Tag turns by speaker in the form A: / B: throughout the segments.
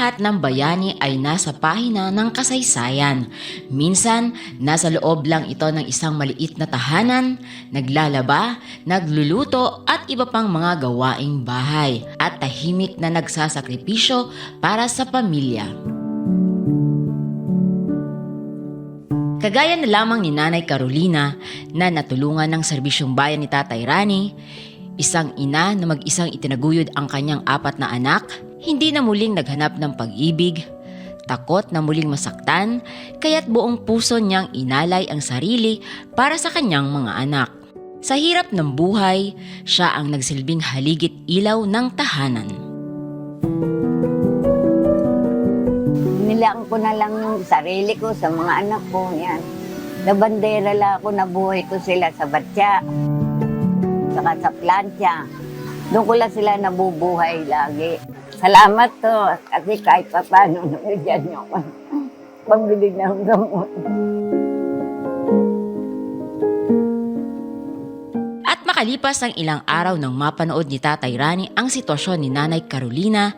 A: lahat ng bayani ay nasa pahina ng kasaysayan. Minsan, nasa loob lang ito ng isang maliit na tahanan, naglalaba, nagluluto at iba pang mga gawaing bahay at tahimik na nagsasakripisyo para sa pamilya. Kagaya na lamang ni Nanay Carolina na natulungan ng serbisyong bayan ni Tatay Rani, isang ina na mag-isang itinaguyod ang kanyang apat na anak, hindi na muling naghanap ng pag-ibig, takot na muling masaktan, kaya't buong puso niyang inalay ang sarili para sa kanyang mga anak. Sa hirap ng buhay, siya ang nagsilbing haligit ilaw ng tahanan.
B: Nilaan ko na lang yung sarili ko sa mga anak ko. Yan. Labandera lang ako, nabuhay ko sila sa batya. Saka sa plancha. Doon ko lang sila nabubuhay lagi. Salamat to. Kasi kahit pa paano, nabigyan niyo ako. Pambili ng gamot.
A: At makalipas ang ilang araw nang mapanood ni Tatay Rani ang sitwasyon ni Nanay Carolina,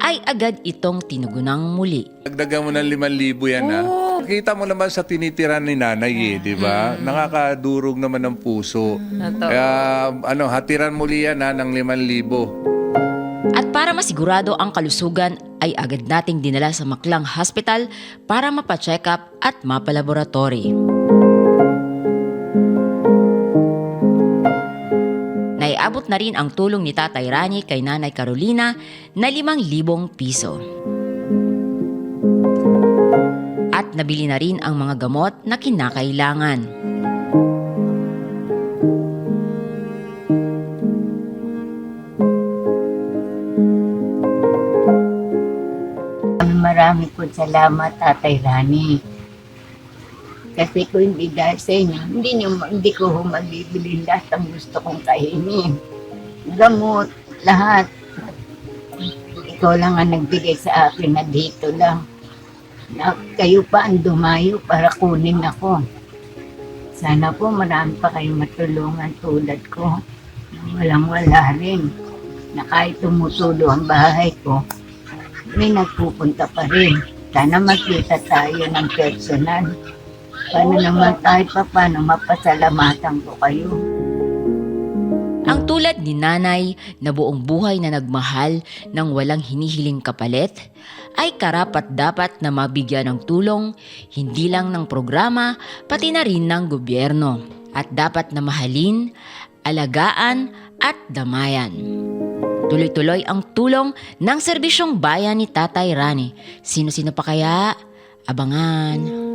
A: ay agad itong tinugunang muli.
C: Dagdagan mo ng 5,000 yan ha. Kita mo naman sa tinitira ni nanay eh, di ba? Nakakadurog naman ng puso. Kaya ano, hatiran muli yan ha ng 5,000.
A: At para masigurado ang kalusugan ay agad nating dinala sa Maklang Hospital para mapacheck up at mapalaboratory. Naiabot na rin ang tulong ni Tatay Rani kay Nanay Carolina na 5,000 piso. At nabili na rin ang mga gamot na kinakailangan.
B: Marami po salamat, Tatay Rani. Kasi kung hindi dahil sa inyo, hindi, niyo, hindi ko ho mabibili lahat ang gusto kong kainin. Gamot, lahat. Ikaw lang ang nagbigay sa akin na dito lang. Na kayo pa ang dumayo para kunin ako. Sana po marami pa kayong matulungan tulad ko. Walang wala rin. Na kahit tumutulo ang bahay ko, may nagpupunta pa rin. Sana makita tayo ng personal. Paano naman tayo pa paano mapasalamatan ko kayo.
A: Ang tulad ni nanay na buong buhay na nagmahal ng walang hinihiling kapalit, ay karapat dapat na mabigyan ng tulong hindi lang ng programa pati na rin ng gobyerno at dapat na mahalin, alagaan at damayan. Tuloy-tuloy ang tulong ng serbisyong bayan ni Tatay Rani. Sino-sino pa kaya? Abangan.